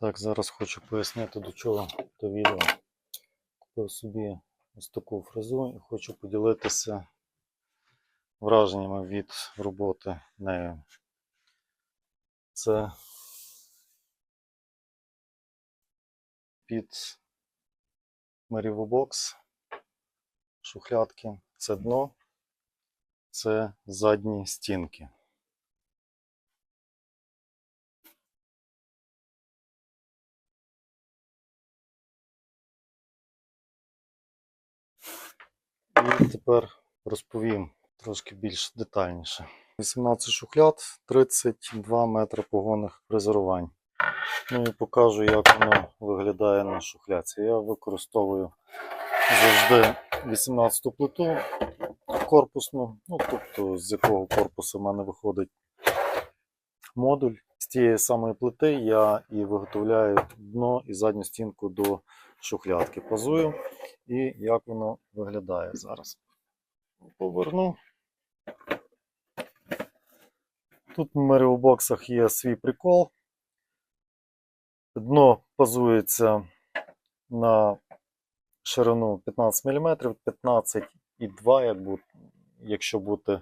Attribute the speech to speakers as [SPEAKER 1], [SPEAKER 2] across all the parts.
[SPEAKER 1] Так, зараз хочу пояснити, до чого то відео. Купив собі ось таку фрезу і хочу поділитися враженнями від роботи нею. Це під Merivobоx шухлядки, це дно, це задні стінки. Тепер розповім трошки більш детальніше. 18 шухляд, 32 метри погонних фрезерувань. Ну і покажу, як воно виглядає на шухляці. Я використовую завжди 18 плиту корпусну, ну тобто з якого корпусу в мене виходить модуль. Тієї самої плити я і виготовляю дно і задню стінку до шухлядки. Пазую і як воно виглядає зараз. Поверну. Тут в меріобоксах є свій прикол. Дно пазується на ширину 15 мм, 15,2, як якщо бути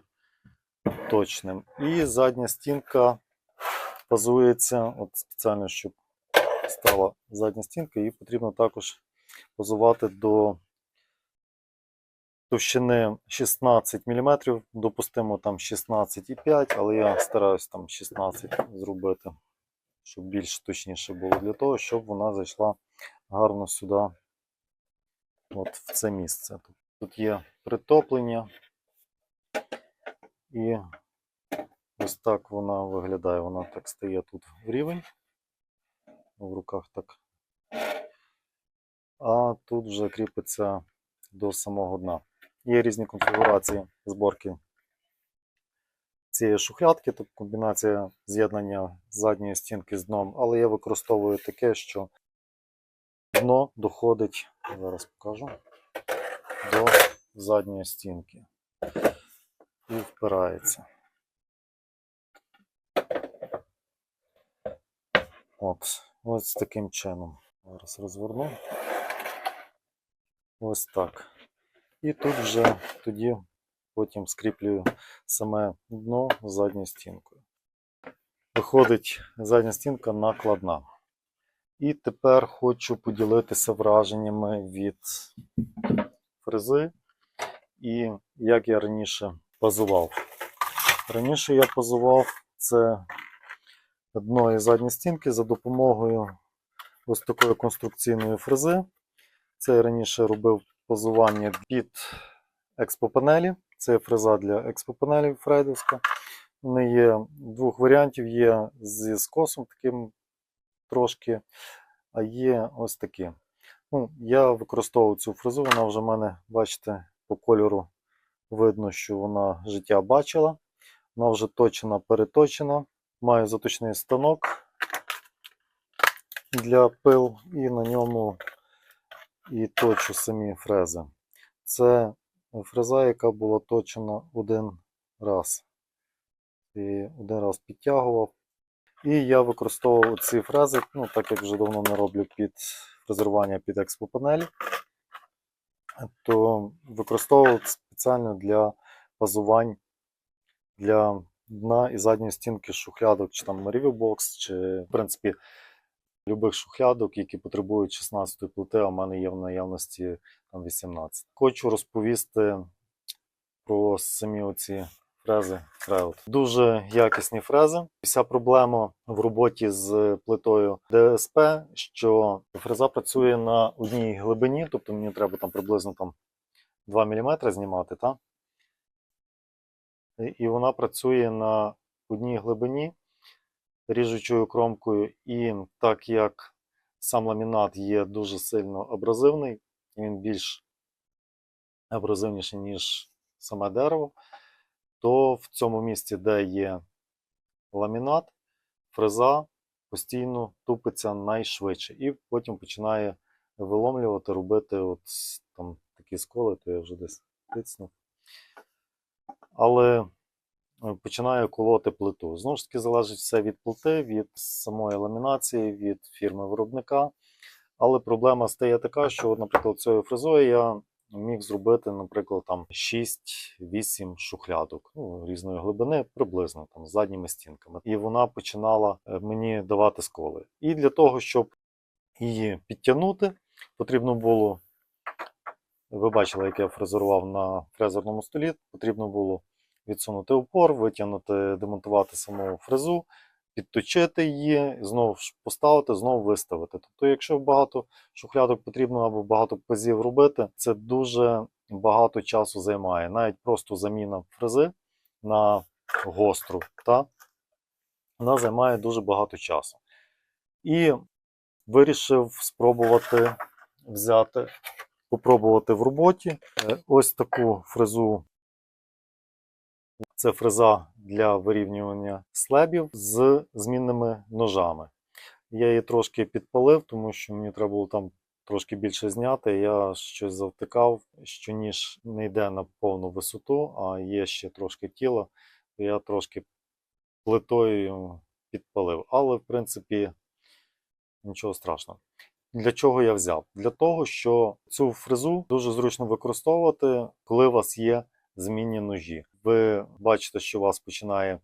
[SPEAKER 1] точним. І задня стінка пазується, от спеціально, щоб стала задня стінка, її потрібно також позувати до товщини 16 мм, допустимо там 16,5, але я стараюсь там 16 зробити, щоб більш точніше було для того, щоб вона зайшла гарно сюди, от в це місце. Тут є притоплення, і ось так вона виглядає. Вона так стає тут в рівень, в руках так. А тут вже кріпиться до самого дна. Є різні конфігурації зборки цієї шухлядки, тобто комбінація з'єднання задньої стінки з дном, але я використовую таке, що дно доходить, зараз покажу, до задньої стінки і впирається. От, ось таким чином. Зараз розверну. Ось так. І тут вже тоді потім скріплюю саме дно задньою стінкою. Виходить задня стінка накладна. І тепер хочу поділитися враженнями від фрези і як я раніше пазував. Раніше я пазував це дно і задні стінки за допомогою ось такої конструкційної фрези. Це я раніше робив позування під експопанелі. Це фреза для експопанелів фрейдовська. Вони є двох варіантів: є зі скосом таким трошки, а є ось такі. Ну, я використовую цю фрезу, вона вже в мене, бачите, по кольору видно, що вона життя бачила. Вона вже точена, переточена. Маю заточний станок для пил, і на ньому і точу самі фрези. Це фреза, яка була точена один раз. І один раз підтягував. І я використовував ці фрези, ну, так як вже давно не роблю під фрезерування під експопанелі, то використовував спеціально для базувань для дна і задньої стінки шухлядок, чи там Box, чи, в принципі, любих шухлядок, які потребують 16 плити, а в мене є в наявності там 18. Хочу розповісти про самі оці фрези Краут. Дуже якісні фрези. Вся проблема в роботі з плитою ДСП, що фреза працює на одній глибині, тобто мені треба там приблизно там 2 мм знімати, так? І- вона працює на одній глибині ріжучою кромкою, і так як сам ламінат є дуже сильно абразивний, він більш абразивніший, ніж саме дерево, то в цьому місці, де є ламінат, фреза постійно тупиться найшвидше і потім починає виломлювати, робити от там такі сколи, то я вже десь тицнув. Але е, починає колоти плиту. Знову ж таки, залежить все від плити, від самої ламінації, від фірми виробника. Але проблема стає така, що, наприклад, цією фрезою я міг зробити, наприклад, там 6-8 шухлядок ну, різної глибини, приблизно там з задніми стінками. І вона починала е, мені давати сколи. І для того, щоб її підтягнути, потрібно було. Ви бачили, як я фрезерував на фрезерному столі. Потрібно було відсунути упор, витягнути, демонтувати саму фрезу, підточити її, знову поставити, знову виставити. Тобто, якщо багато шухлядок потрібно або багато пазів робити, це дуже багато часу займає. Навіть просто заміна фрези на гостру, та, вона займає дуже багато часу. І вирішив спробувати взяти, попробувати в роботі е, ось таку фрезу. Це фреза для вирівнювання слебів з змінними ножами. Я її трошки підпалив, тому що мені треба було там трошки більше зняти. Я щось завтикав, що ніж не йде на повну висоту, а є ще трошки тіла, то я трошки плитою підпалив. Але, в принципі, нічого страшного. Для чого я взяв? Для того, що цю фрезу дуже зручно використовувати, коли у вас є змінні ножі. Ви бачите, що у вас починає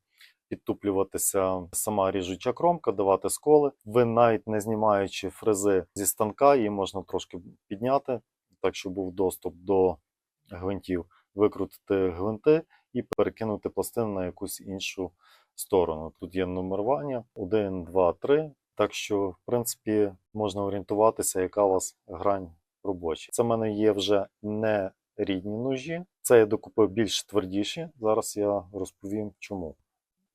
[SPEAKER 1] підтуплюватися сама ріжуча кромка, давати сколи. Ви навіть не знімаючи фрези зі станка, її можна трошки підняти, так щоб був доступ до гвинтів, викрутити гвинти і перекинути пластину на якусь іншу сторону. Тут є нумерування 1, 2, 3. Так що, в принципі, можна орієнтуватися, яка у вас грань робоча. Це в мене є вже не рідні ножі. Це я докупив більш твердіші. Зараз я розповім чому.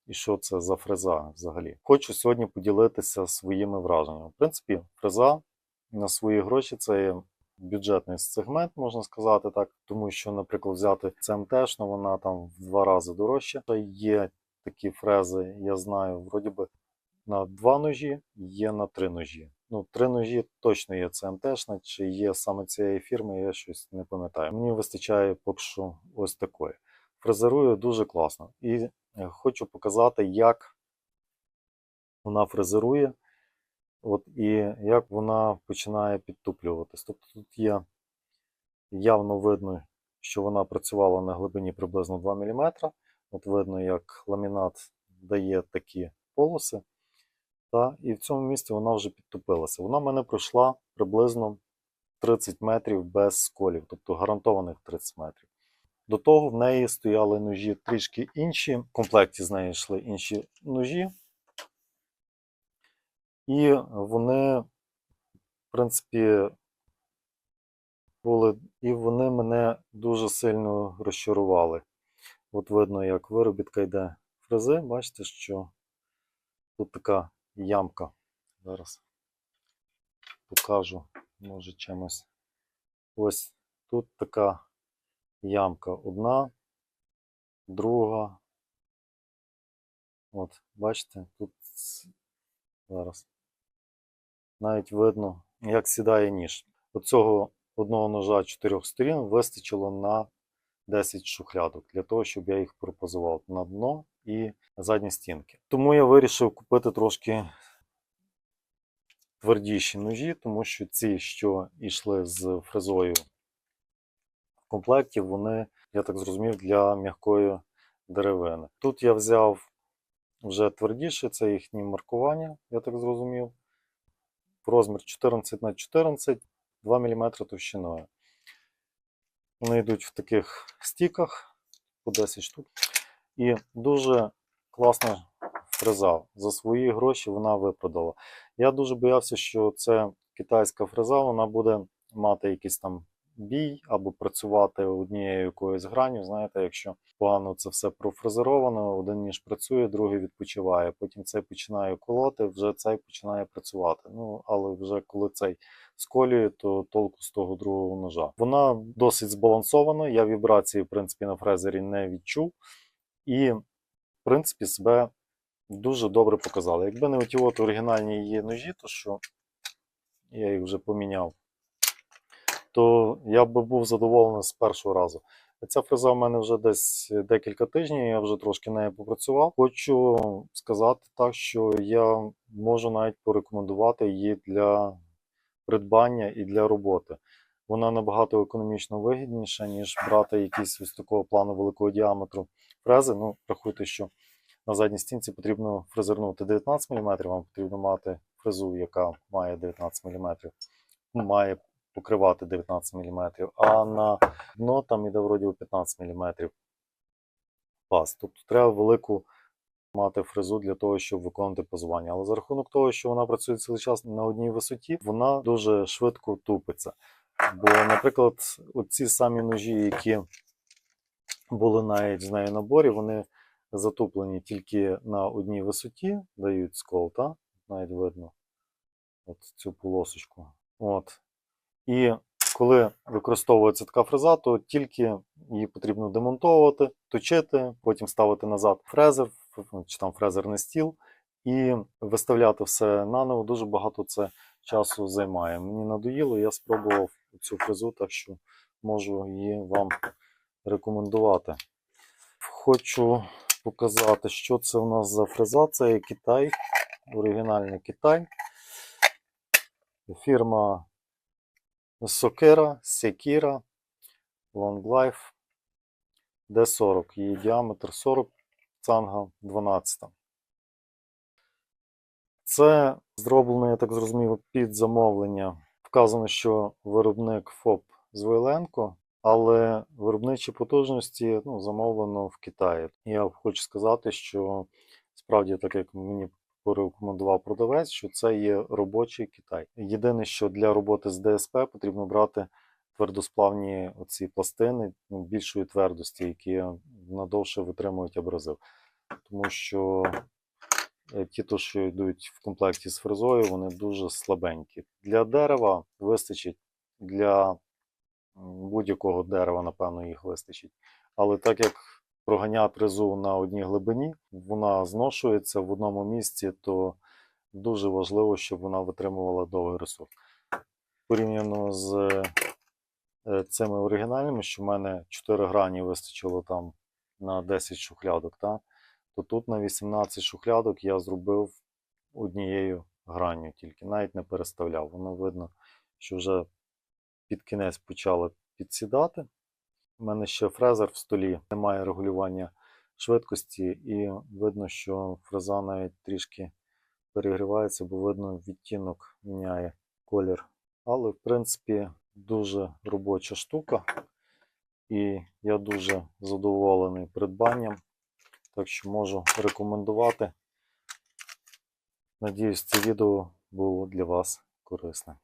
[SPEAKER 1] І що це за фреза взагалі. Хочу сьогодні поділитися своїми враженнями. В принципі, фреза на свої гроші це є бюджетний сегмент, можна сказати так. Тому що, наприклад, взяти ЦМТшну, вона там в два рази дорожча. Є такі фрези, я знаю, вроді би на два ножі, є на три ножі. Ну, три ножі точно є ЦМТшна, чи є саме цієї фірми, я щось не пам'ятаю. Мені вистачає поки що ось такої. Фрезерую дуже класно. І е, хочу показати, як вона фрезерує, от, і як вона починає підтуплюватись. Тобто тут є явно видно, що вона працювала на глибині приблизно 2 мм. От видно, як ламінат дає такі полоси. Та, і в цьому місці вона вже підтопилася. Вона мене пройшла приблизно 30 метрів без сколів, тобто гарантованих 30 метрів. До того в неї стояли ножі трішки інші, в комплекті з нею йшли інші ножі. І вони, в принципі, були, і вони мене дуже сильно розчарували. От видно, як виробітка йде фрези. Бачите, що тут така ямка. Зараз покажу, може чимось. Ось тут така ямка одна, друга. От, бачите, тут зараз навіть видно, як сідає ніж. Оцього одного ножа чотирьох сторін вистачило на 10 шухлядок для того, щоб я їх пропозував на дно і задні стінки. Тому я вирішив купити трошки твердіші ножі, тому що ці, що йшли з фрезою в комплекті, вони, я так зрозумів, для м'якої деревини. Тут я взяв вже твердіше, це їхні маркування, я так зрозумів. Розмір 14 на 14, 2 мм товщиною. Вони йдуть в таких стіках по 10 штук. І дуже класна фреза. За свої гроші вона випродала. Я дуже боявся, що це китайська фреза, вона буде мати якийсь там бій або працювати однією якоюсь граню. Знаєте, якщо погано це все профрезеровано, один ніж працює, другий відпочиває. Потім цей починає колоти, вже цей починає працювати. Ну, але вже коли цей сколює, то толку з того другого ножа. Вона досить збалансована. Я вібрації, в принципі, на фрезері не відчув. І, в принципі, себе дуже добре показала. Якби не оті от оригінальні її ножі, то що я їх вже поміняв, то я би був задоволений з першого разу. Ця фреза в мене вже десь декілька тижнів, я вже трошки нею попрацював. Хочу сказати так, що я можу навіть порекомендувати її для придбання і для роботи. Вона набагато економічно вигідніша, ніж брати якісь ось такого плану великого діаметру фрези. Ну, рахуйте, що на задній стінці потрібно фрезернути 19 мм, вам потрібно мати фрезу, яка має 19 мм, має покривати 19 мм, а на дно там іде вроді 15 мм паз. Тобто треба велику мати фрезу для того, щоб виконувати позування. Але за рахунок того, що вона працює цілий час на одній висоті, вона дуже швидко тупиться. Бо, наприклад, оці самі ножі, які були навіть з нею наборі, вони затуплені тільки на одній висоті, дають скол, та? навіть видно от цю полосочку. От. І коли використовується така фреза, то тільки її потрібно демонтовувати, точити, потім ставити назад фрезер чи там фрезерний стіл і виставляти все наново. Дуже багато це часу займає. Мені надоїло, я спробував цю фрезу, так що можу її вам рекомендувати. Хочу показати, що це у нас за фреза. Це Китай, оригінальний Китай. Фірма Sokera, Sekira, Long Life D40. Її діаметр 40, цанга 12. Це зроблено, я так зрозумів, під замовлення. Вказано, що виробник ФОП з Войленко, але виробничі потужності ну, замовлено в Китаї. Я хочу сказати, що справді, так як мені порекомендував продавець, що це є робочий Китай. Єдине, що для роботи з ДСП потрібно брати твердосплавні оці пластини ну, більшої твердості, які надовше витримують абразив. Тому що ті, то, що йдуть в комплекті з фрезою, вони дуже слабенькі. Для дерева вистачить, для будь-якого дерева, напевно, їх вистачить. Але так як проганяти резу на одній глибині, вона зношується в одному місці, то дуже важливо, щоб вона витримувала довгий ресурс. Порівняно з е, цими оригінальними, що в мене 4 грані вистачило там на 10 шухлядок, та? То тут на 18 шухлядок я зробив однією гранню, тільки навіть не переставляв. Воно видно, що вже під кінець почали підсідати. У мене ще фрезер в столі, немає регулювання швидкості, і видно, що фреза навіть трішки перегрівається, бо видно, відтінок міняє колір. Але, в принципі, дуже робоча штука, і я дуже задоволений придбанням. Так що можу рекомендувати. Надіюсь, це відео було для вас корисне.